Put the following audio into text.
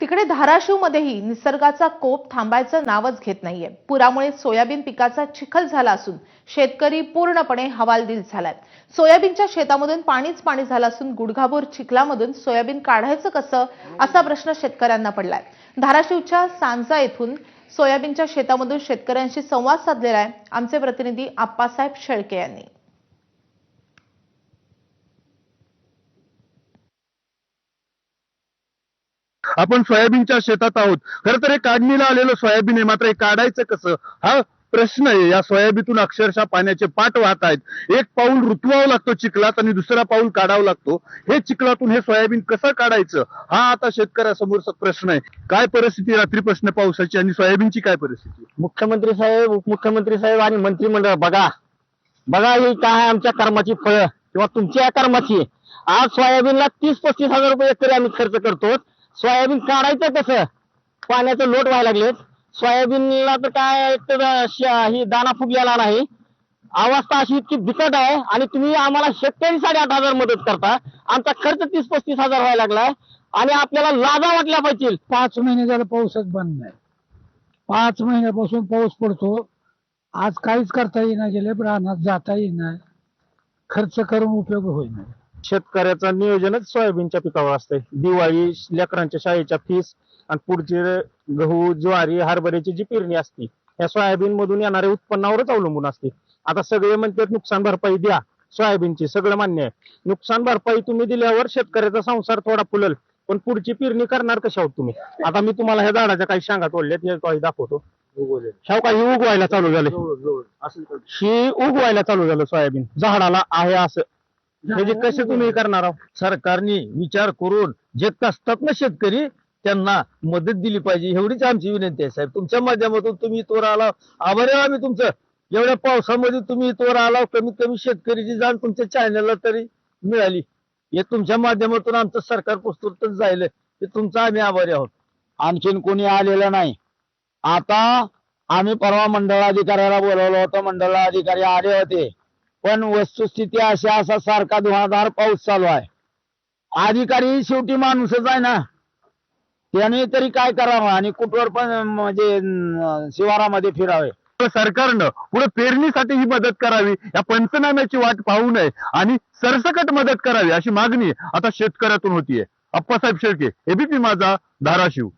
तिकडे धाराशिवमध्येही निसर्गाचा कोप थांबायचं नावच घेत नाहीये. पुरामुळे सोयाबीन पिकाचा चिखल झाला असून शेतकरी पूर्णपणे हवालदिल झालाय. सोयाबीनच्या शेतामधून पाणीच पाणी झालं असून गुडघाभोर चिखलामधून सोयाबीन काढायचं कसं असा प्रश्न शेतकऱ्यांना पडलाय. धाराशिवच्या सांजा येथून सोयाबीनच्या शेतामधून शेतकऱ्यांशी संवाद साधलेला आहे. आमचे प्रतिनिधी आप्पासाहेब शेळके यांनी. आपण सोयाबीनच्या शेतात आहोत. खर तर हे काढणीला आलेलं सोयाबीन आहे. मात्र हे काढायचं कसं? हा प्रश्न आहे. या सोयाबीतून अक्षरशः पाण्याचे पाट वाहत आहेत. एक पाऊल रुतवावं लागतो चिखलात आणि दुसरा पाऊल काढावं लागतो. हे चिखलातून हे सोयाबीन कसं काढायचं? हा आता शेतकऱ्यासमोरचा प्रश्न आहे. काय परिस्थिती रात्री प्रश्न पावसाची आणि सोयाबीनची काय परिस्थिती मुख्यमंत्री साहेब उपमुख्यमंत्री साहेब आणि मंत्रिमंडळ बघा. बघा ही काय आमच्या कर्माची फळं किंवा तुमच्या कर्माची. आज सोयाबीनला तीस पस्तीस हजार रुपये एकरी आम्ही खर्च करतो सोयाबीन काढायचं कसं? पाण्याचं लोट व्हायला लागलेत. सोयाबीनला तर काय तर श- ही दाना फुगलेला नाही. अवस्था अशी इतकी बिकट आहे आणि तुम्ही आम्हाला शेतकरी साडेआठ हजार मदत करता. आमचा खर्च तीस पस्तीस हजार व्हायला लागलाय आणि आपल्याला लाजा वाटल्या पाहिजे. पाच महिने झालं पाऊसच बंद नाही. पाच महिन्यापासून पाऊस पडतो. आज काहीच करता येईना गेले रानात जाता येईना. खर्च करून उपयोग होईना. शेतकऱ्याचं नियोजनच सोयाबीनच्या पिकावर असतंय. दिवाळी लेकरांच्या शाळेच्या फीस आणि पुढची गहू ज्वारी हरभऱ्याची जी पेरणी असते या सोयाबीन मधून येणाऱ्या उत्पन्नावरच अवलंबून असते. आता सगळे म्हणतात नुकसान भरपाई द्या. सोयाबीनची सगळं मान्य आहे. नुकसान भरपाई तुम्ही दिल्यावर शेतकऱ्याचा संसार थोडा फुलल पण पुढची पेरणी करणार कशा आहोत तुम्ही? आता मी तुम्हाला ह्या झाडाच्या काही शांगा तोडल्यात हे काही दाखवतो. ह्या काही उगवायला चालू झाले. ही उगवायला चालू झालं सोयाबीन. झाडाला आहे असं. म्हणजे कसे तुम्ही करणार आहोत? सरकारने विचार करून जे कसतात ना शेतकरी त्यांना मदत दिली पाहिजे. एवढीच आमची विनंती आहे. साहेब तुमच्या माध्यमातून तुम्ही इथवर आला आभारी आहे आम्ही तुमचं. एवढ्या पावसामध्ये तुम्ही इथवर आला कमीत कमी शेतकरीची जाण तुमच्या चॅनलला तरी मिळाली. हे तुमच्या माध्यमातून आमचं सरकार पुस्तकच जाईल ते तुमचा आम्ही आभारी आहोत. आणखीन कोणी आलेलं नाही. आता आम्ही परवा मंडळाधिकाऱ्याला बोलवलं होतं. मंडळाधिकारी आले होते. पण वस्तुस्थिती अशी असा सारखा धुवाधार पाऊस चालू आहे. अधिकारी शेवटी माणूसच आहे ना. त्याने तरी काय करावं आणि कुठवर पण म्हणजे शिवारामध्ये फिरावे. सरकारनं पुढे पेरणीसाठी ही मदत करावी या पंचनाम्याची वाट पाहू नये आणि सरसकट मदत करावी अशी मागणी आता शेतकऱ्यातून होतीये. अप्पासाहेब शेळके एबीपी माझा धाराशिव.